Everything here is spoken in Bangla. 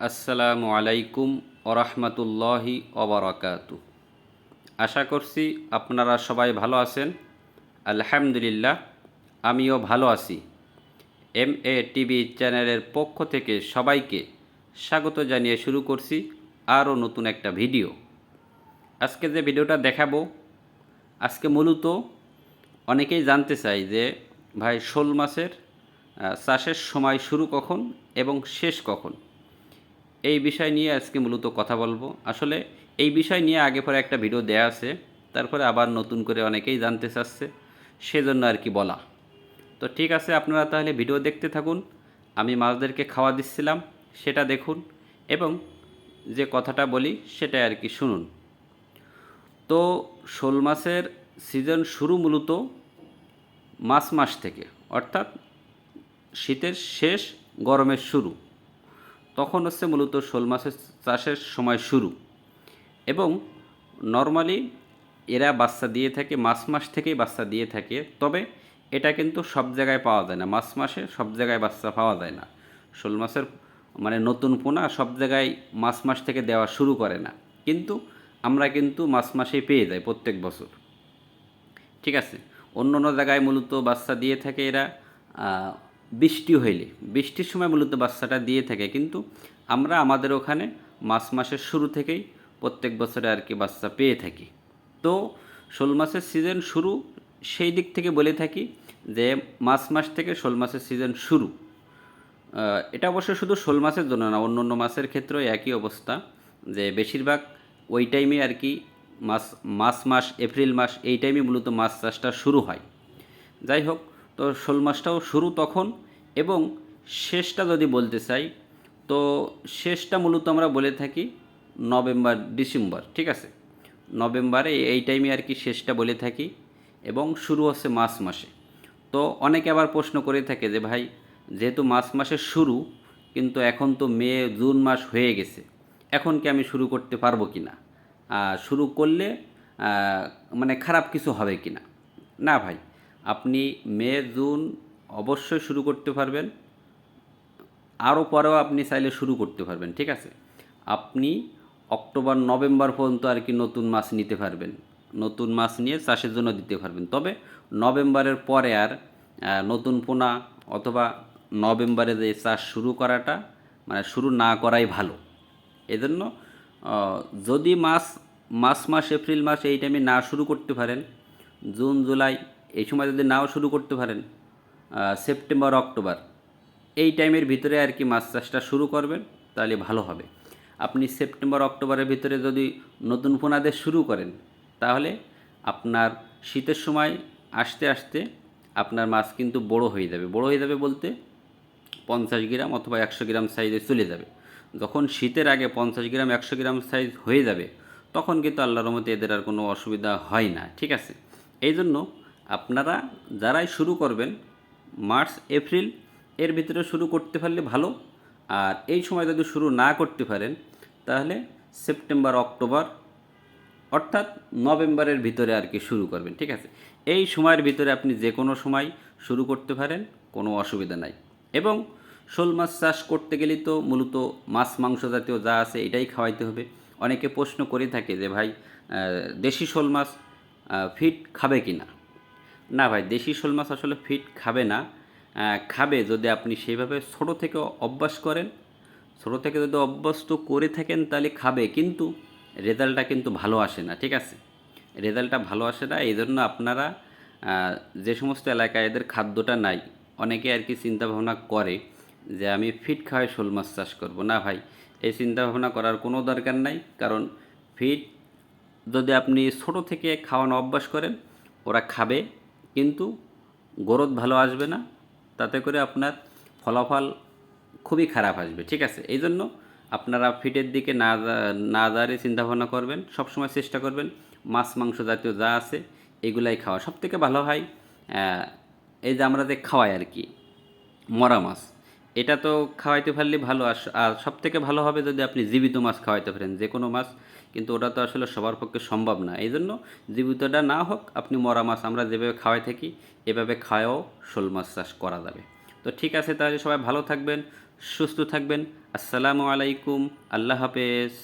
আসসালামু আলাইকুম ওরহমতুল্লাহি ওবরাকাতু আশা করছি আপনারা সবাই ভালো আছেন। আলহামদুলিল্লাহ আমিও ভালো আছি। এম এ টিভি চ্যানেলের পক্ষ থেকে সবাইকে স্বাগত জানিয়ে শুরু করছি আরও নতুন একটা ভিডিও। আজকে যে ভিডিওটা দেখাবো আজকে মূলত অনেকেই জানতে চাই যে ভাই শোল আহ, চাষের সময় শুরু কখন এবং শেষ কখন? এই বিষয় নিয়ে আজকে মূলত কথা বলব। আসলে এই বিষয় নিয়ে আগে পরে একটা ভিডিও দেয়া আছে, তারপরে আবার নতুন করে অনেকেই জানতে চাচ্ছে, সেজন্য আর কি বলা। তো ঠিক আছে, আপনারা তাহলে ভিডিও দেখতে থাকুন। আমি মাছদেরকে খাওয়া দিচ্ছিলাম, সেটা দেখুন এবং যে কথাটা বলি সেটা আর কি শুনুন। তো শোল মাছের সিজন শুরু মূলত মাস মাস থেকে, অর্থাৎ শীতের শেষ গরমের শুরু। তখন হচ্ছে মূলত শোল মাছের চাষের সময় শুরু। এবং নর্মালি এরা বাচ্চা দিয়ে থাকে মাস মাস থেকেই বাচ্চা দিয়ে থাকে, তবে এটা কিন্তু সব জায়গায় পাওয়া যায় না। মাস মাসে সব জায়গায় বাচ্চা পাওয়া যায় না। শোল মাছের মানে নতুন পোনা সব জায়গায় মাস মাস থেকে দেওয়া শুরু করে না। কিন্তু আমরা কিন্তু মাস মাসেই পেয়ে যাই প্রত্যেক বছর। ঠিক আছে? অন্য অন্য জায়গায় মূলত বাচ্চা দিয়ে থাকে এরা বৃষ্টি হইলে। বৃষ্টির সময় মূলত বাচ্চাটা দিয়ে থাকে, কিন্তু আমরা আমাদের ওখানে মাস মাসের শুরু থেকেই প্রত্যেক বছরে আর কি বাচ্চা পেয়ে থাকি। তো শোল মাসের সিজন শুরু সেই দিক থেকে বলে থাকি যে মাস মাস থেকে শোল মাসের সিজন শুরু। এটা অবশ্য শুধু শোল মাসের জন্য না, অন্য অন্য মাসের ক্ষেত্রেও একই অবস্থা যে বেশিরভাগ ওই টাইমে আর কি মাস মাস মাস, এপ্রিল মাস এই টাইমে মূলত মাছ চাষটা শুরু হয়। যাই হোক তো শোল মাছটাও শুরু তখন এবং শেষটা যদি বলতে চাই, তো শেষটা মূলত আমরা বলে থাকি নভেম্বর, ডিসেম্বর, ঠিক আছে? নভেম্বরে এই টাইমে আর কি শেষটা বলে থাকি এবং শুরু হচ্ছে মার্চ মাসে। তো অনেকে আবার প্রশ্ন করে থাকে যে ভাই, যেহেতু মার্চ মাসের শুরু, কিন্তু এখন তো মে, জুন মাস হয়ে গেছে, এখন কি আমি শুরু করতে পারব কি না? শুরু করলে মানে খারাপ কিছু হবে কি না? না ভাই। আপনি মে, জুন অবশ্যই শুরু করতে পারবেন। আরও পরেও আপনি চাইলে শুরু করতে পারবেন, ঠিক আছে? আপনি অক্টোবর, নভেম্বর পর্যন্ত আর কি নতুন মাছ নিতে পারবেন। নতুন মাছ নিয়ে চাষের জন্য দিতে পারবেন। তবে নভেম্বরের পরে আর নতুন পোনা অথবা নভেম্বরে যে চাষ শুরু করাটা মানে শুরু না করাই ভালো। এজন্য যদি মাস মাস মাস, এপ্রিল মাস এই টাইমে না শুরু করতে পারেন, জুন, জুলাই এই সময় যদি নাও শুরু করতে পারেন সেপ্টেম্বর, অক্টোবর, এই টাইমের ভিতরে আর কি মাছ চাষটা শুরু করবেন, তাহলে ভালো হবে। আপনি সেপ্টেম্বর, অক্টোবরের ভিতরে যদি নতুন পোনাদের শুরু করেন, তাহলে আপনার শীতের সময় আসতে আসতে আপনার মাছ কিন্তু বড় হয়ে যাবে। বড় হয়ে যাবে বলতে পঞ্চাশ গ্রাম অথবা একশো গ্রাম সাইজে চলে যাবে। যখন শীতের আগে পঞ্চাশ গ্রাম, একশো গ্রাম সাইজ হয়ে যাবে, তখন কিন্তু আল্লাহর রহমতে এদের আর কোনো অসুবিধা হয় না, ঠিক আছে? এই জন্য আপনারা যারাই শুরু করবেন, মার্চ, এপ্রিল, এর ভিতরে শুরু করতে পারলে ভালো। আর এই সময় যদি শুরু না করতে পারেন, তাহলে সেপ্টেম্বর, অক্টোবর, অর্থাৎ নভেম্বরের ভিতরে আর কি শুরু করবেন, ঠিক আছে? এই সময়ের ভিতরে আপনি যে কোনো সময় শুরু করতে পারেন, কোনো অসুবিধা নাই। এবং শোল মাছ চাষ করতে গেলে তো মূলত মাছ, মাংস জাতীয় যা আছে এটাই খাওয়াইতে হবে। অনেকে প্রশ্ন করে থাকে যে ভাই দেশি শোল মাছ ফিট খাবে কি না না ভাই, দেশি শোল মাছ আসলে ফিট খাবে না। খাবে যদি আপনি সেইভাবে ছোটো থেকে অভ্যাস করেন। ছোটো থেকে যদি অভ্যস্ত করে থাকেন তাহলে খাবে, কিন্তু রেজাল্টটা কিন্তু ভালো আসে না, ঠিক আছে? রেজাল্টটা ভালো আসে না এই জন্য আপনারা যে সমস্ত এলাকায় এদের খাদ্যটা নাই, অনেকে আর কি চিন্তা ভাবনা করে যে আমি ফিট খাওয়াই শোল মাছ চাষ করব। না ভাই, এই চিন্তা ভাবনা করার কোনো দরকার নাই, কারণ ফিট যদি আপনি ছোট থেকে খাওয়ানো অভ্যাস করেন, ওরা খাবে। কিন্তু গ্রোথ ভালো আসবে না, তাতে করে আপনার ফলাফল খুবই খারাপ আসবে, ঠিক আছে? এই জন্য আপনারা ফিটের দিকে না না দাঁড়িয়ে চিন্তাভাবনা করবেন, সবসময় চেষ্টা করবেন মাছ, মাংস জাতীয় যা আছে এগুলাই খাওয়া। সব থেকে ভালো হয় এই যে আমরা যে খাওয়াই আর কি, মরা মাছ এটা তো খাওয়াইতে পারলে ভালো। আর সব থেকে ভালো হবে যদি আপনি জীবিত মাছ খাওয়াইতে পারেন, যে কোনো মাছ। কিন্তু ওটা তো আসলে সবার পক্ষে সম্ভব না। এই জন্য জীবিতটা না হোক, আপনি মরা মাছ আমরা যেভাবে খাওয়াই থাকি, এভাবে খাওয়াও শোল মাছ চাষ করা যাবে। তো ঠিক আছে তাহলে সবাই ভালো থাকবেন, সুস্থ থাকবেন। আসসালামু আলাইকুম, আল্লাহ হাফেজ।